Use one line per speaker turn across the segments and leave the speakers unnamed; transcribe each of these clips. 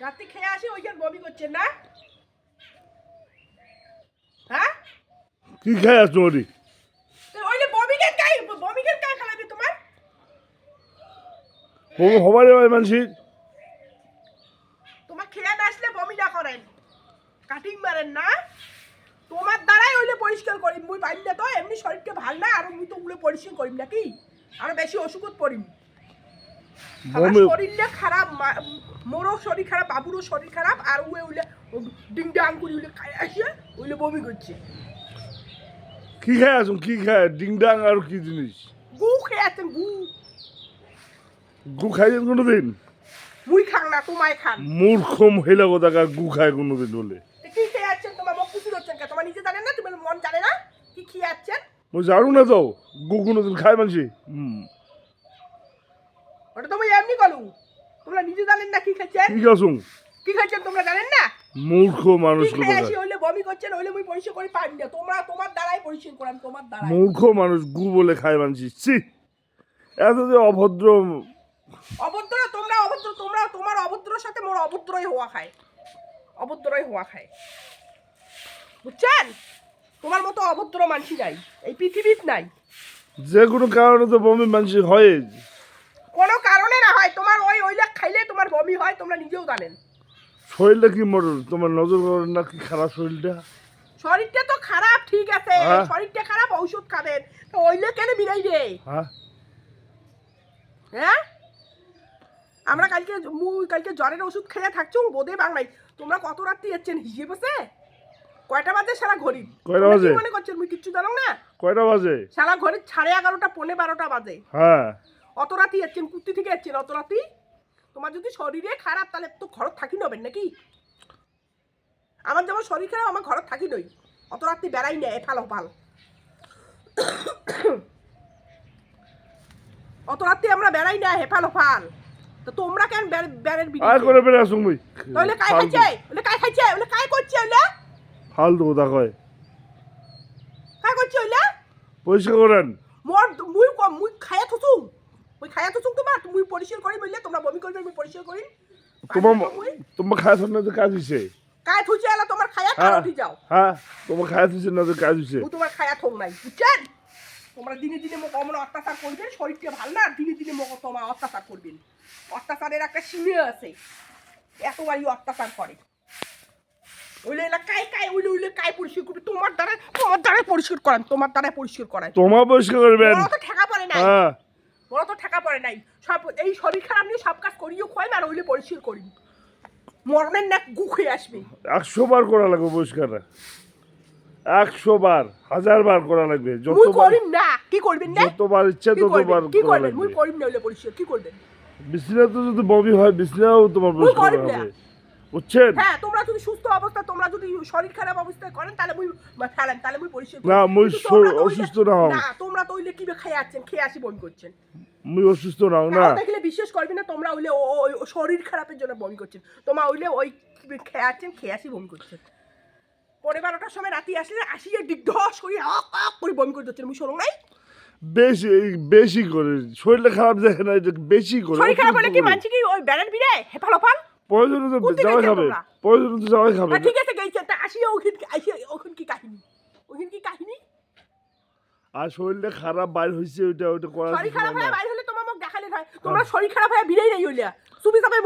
রাত্রি খেয়ে আসি ওইখানে বমি করছেন না? হ্যাঁ?
কি খাই আছো ওরি
কাই কাই খালাবি তোমার?
বউ হবারে মানসি?
তোমার খেয়ে না আসলে বমি না করেন কাটিং মারেন না। তোমার দ্বারাই ওইলে পরিষ্কার করিম মুই পাইম না তো এমনি শরীরকে ভালো না আর মুই তো উলে পরিষ্কার করিম নাকি? আরও বেশি অসুখত পড়িম। শরীরটা খারাপ মোরও শরীর খারাপ বাবুরও শরীর খারাপ আর উয়ে উলে ডিং ডাং করে উলে খাই আসে উলে বমি করছে।
কি খাই আছো কি খাই ডিং ডাং আর কি জিনিস?
গু খেয়ে আছেন গু।
গু খাইছেন কোনোদিন?
মুই খান না তোমায় খান।
মূর্খ মহিলা কোথাকার গু খায় কোনোদিন বলে?
কি খেয়ে আছেন তোমার মুখ কুচি হচ্ছেন কে তোমার নিজে জানেন না? তুমি মন জানে না? কি খেয়ে আছেন
মই জানো না তো গু কোনোদিন খায় মানসি হুম
ওটা তুমি এমনি কলু তোমরা নিজে জানেন না কি খাচ্ছেন?
কি খাসুম
কি খাচ্ছেন তোমরা জানেন না?
মূর্খ মানুষ কোথাকার?
হইলে বমি করছেন হইলে মুই পরিষ্কার করে পারি না। তোমরা তোমার দ্বারাই পরিষ্কার করাম তোমার দ্বারাই।
মূর্খ মানুষ গু বলে খায় মানসি ছি! এত যে অভদ্র
অভদ্র তোমরা অভদ্র তোমরা তোমার অভদ্রর সাথে মোর অভদ্রই হওয়া খায়। অভদ্রই হওয়া খায়। বুঝছেন? তোমার মতো অভদ্র মানসি নাই। এই পৃথিবীত নাই।
যে কোনো কারণে তো বমি মানসি হয়
কোনো কারণে না হয় তোমার ওই ওইলা খাইলে তোমার বমি হয় তোমরা নিজেও জানেন।
শরীরটা কি মর তোমার নজর করেন না কি খারাপ শরীরটা?
শরীরটা তো খারাপ ঠিক আছে।
হ্যাঁ।
শরীরটা খারাপ ঔষধ খাবেন। তো ওইলে কেন বিরাই রে
হ্যাঁ।
হ্যাঁ? আমরা কালকে মুই কালকে জ্বরের ওষুধ খেয়ে থাকছো বোধে বাংলায়। তোমরা কত রাত্রি যাচ্ছেন হিসেব আছে? কয়টা বাজে সারা ঘড়ি
কয়টা
তোমরা কি
বাজে?
মনে করছেন? মুই কিচ্ছু জানো না?
কয়টা বাজে?
সারা ঘড়ি সাড়ে এগারোটা পৌনে বারোটা বাজে।
হ্যাঁ।
অত রাতি যাচ্ছেন কুর্তি থেকে যাচ্ছেন অত রাতি তোমার যদি শরীরে খারাপ তাহলে তো ঘরত থাকি নবেন নাকি? আমার যেমন শরীর খারাপ আমার ঘরত থাকি নই। অত রাত্রি বেড়াই না এফাল ওফাল অত রাত্রি আমরা বেড়াই না হেফাল ওফাল তো তোমরা কেন বেড়ের বিড়ি
আর করে বেড়ে মুই।
তাহলে কাই খাইছে? ওলে কাই খাইছে? ওলে কাই করছে ওলে
ফালতু কথা কয়।
কাই করছে ওলে
পরিষ্কার করেন
মোর মুই ক- মুই খাইয়া থুসুং মুই খাইয়া থুসুং তোমার মুই পরিষ্কার করি বললে তোমরা বমি করবে মুই পরিষ্কার করি।
তোমার তোমার খায় না তো কাজ হয়েছে
কাই থুইছে এলা তোমার খাইয়া
হ্যাঁ
কার উঠি যাও।
হ্যাঁ তোমার খায় দিচ্ছে না তো কাজ হয়েছে
মুই তোমার খাইয়া থং নাই বুঝছেন? তোমরা দিনে দিনে মোক অমন অত্যাচার করবেন শরীরটা ভালো না দিনে দিনে মোক তোমার অত্যাচার করবেন অত্যাচারের একটা সীমা আছে এতবারই অত্যাচার করে। ওইলে এলা কাই কাই উইলে উইলে কাই পরিষ্কার করবে। তোমার দ্বারা তোমার দ্বারা পরিষ্কার করান তোমার দ্বারা পরিষ্কার করায়
তোমার পরিষ্কার করবেন
তো ঠেকা পড়ে না
হ্যাঁ।
বড় তো ঠেকা পড়ে নাই। সব এই শরীর খারাপ নিয়ে সব কাজ করিও খোয় আর ওইলে পরিষ্কার করি। মরণের না গুখ হয়ে আসবে।
একশো বার করা লাগবে পরিষ্কার। একশো বার হাজার বার করা লাগবে। যতবার
করিম না। কি করবেন না?
যতবার ইচ্ছা ততবার
কি
করা
করবেন? মুই করিম না হইলে পরিষ্কার। কি করবেন?
বিছনা তো যদি বমি হয় বিছনাও তোমার পরিষ্কার। হবে। বুঝছেন?
হ্যাঁ তোমরা যদি সুস্থ অবস্থা তোমরা যদি শরীর খারাপ অবস্থায় করেন তাহলে মুই ফেলেন তাহলে মুই
না, মুই অসুস্থ না হও।
না তোমরা তো ওইলে খেয়ে আছেন খেয়ে আসি বমি করছেন।
মুই অসুস্থ না
দেখলে বিশ্বাস করবি না তোমরা ওইলে শরীর খারাপের জন্য বমি করছেন। তোমরা ওইলে ওই খেয়ে আছেন খেয়ে আসি বমি করছেন। পনেরো বারোটার সময় রাতে আসলে আসিয়ে ডিগঢস করি আক আক করে বমি করে দিচ্ছেন। মুই শোনো নাই?
বেশি বেশি করে। শরীরটা খারাপ দেখে না বেশি করে
শরীর খারাপ হলে কি মানছি কি ওই ব্যানার বিড়ে হেফাল
প্রয়োজনে তো যাওয়াই খাবে
তোমরা?
তো যাওয়াই খাবে
ঠিক আছে গেছেন তা আসিয়ে ওখানে আসিয়ে ওখানে কি কাহিনী। ওখানে কি কাহিনী?
আর শরীরটা খারাপ বাইর হয়েছে ওইটা ওইটা করা
শরীর খারাপ
না।
হয়ে বাইরে হলে তোমার মুখ দেখালে হয়। তোমরা শরীর খারাপ হয়ে বিড়েই নেই হইলে। সুবি চাপে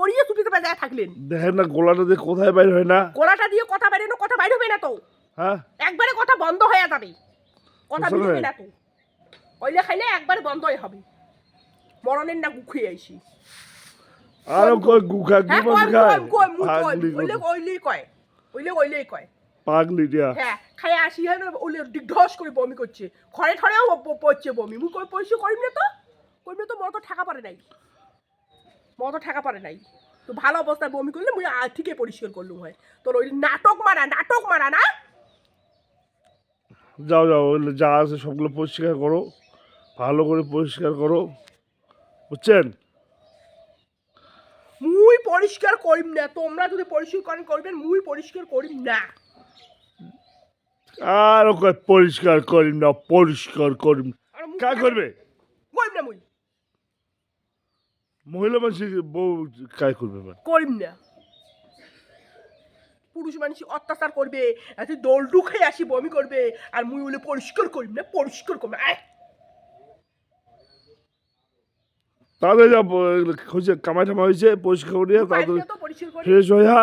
করিয়ে সুবি চাপে যায় থাকলেন।
দেখেন না গোলাটা দিয়ে কোথায় বাইর হয় না।
গলাটা দিয়ে কথা বাইরে না কথা বাইরে হবে না তো।
হ্যাঁ।
একবারে কথা বন্ধ হয়ে যাবে। কথা বেরোবে? না তো। ওইলে খাইলে একবারে বন্ধই হবে। মরণের না গুখে আইসি
আরও কয় গুখা গুমা
কয়
খায়
মুই কয়
পাগলি
ওইলে
কত।
ওইলেই কয় ওইলে ওইলেই কয়।
পাগলি দিয়া
হ্যাঁ খাই আসি হ্যাঁ ওলে ডিগঢস করে বমি করছে। ঘরে ঘরেও প- পড়ছে বমি। মুই কই পরিষ্কার করিম না তো? করিম না তো মতো ঠাকা পারে নাই। মতো ঠাকা পারে নাই। তো ভালো অবস্থায় বমি করলে মুই ঠিকই পরিষ্কার করলুম হয়। তোর ওই নাটক মারা নাটক মারা না?
যাও যাও ওগুলো যা আছে সবগুলো পরিষ্কার করো। ভালো করে পরিষ্কার করো। বুঝছেন?
পরিষ্কার করিম না তোমরা যদি পরিষ্কার করবেন মুই পরিষ্কার করিম না।
আর কয় পরিষ্কার করিম না পরিষ্কার করিম। কা করবে?
করিম না মুই?
মহিলা মানুষ বউ কাজ করবে মানে
করিম না। পুরুষ মানুষ অত্যাচার করবে এত দোলডু খেয়ে আসি বমি করবে আর মুই বলে পরিষ্কার করিম না পরিষ্কার করবি আয়
তাদের যা হয়েছে কামাই টামা হয়েছে পরিষ্কার করিয়া তাদের ফ্রেশ হইয়া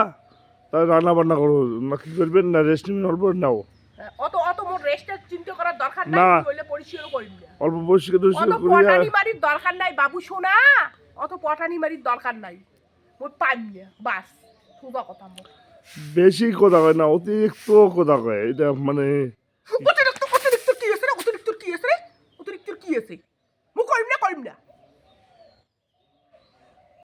তার রান্না বান্না করো। না কি করবেন? না রেস্ট নেবেন অল্প নাও।
হ্যাঁ, অত অত মোর রেস্টের চিন্তা করার দরকার নাই
না।
বলে পরিষ্কার করবি
অল্প পরিষ্কার
অত
টরিষ্কার করিয়া
পটানি মারির দরকার নাই বাবু সোনা অত পটানি মারির দরকার নাই। মোর পাইম না বাস। কথা মোর
বেশি কথা কয় না অতিরিক্ত কথা কয়। এটা মানে
অতিরিক্ত অতিরিক্ত কি আছে রে? অতিরিক্ত কি আছে রে? অতিরিক্ত কি আছে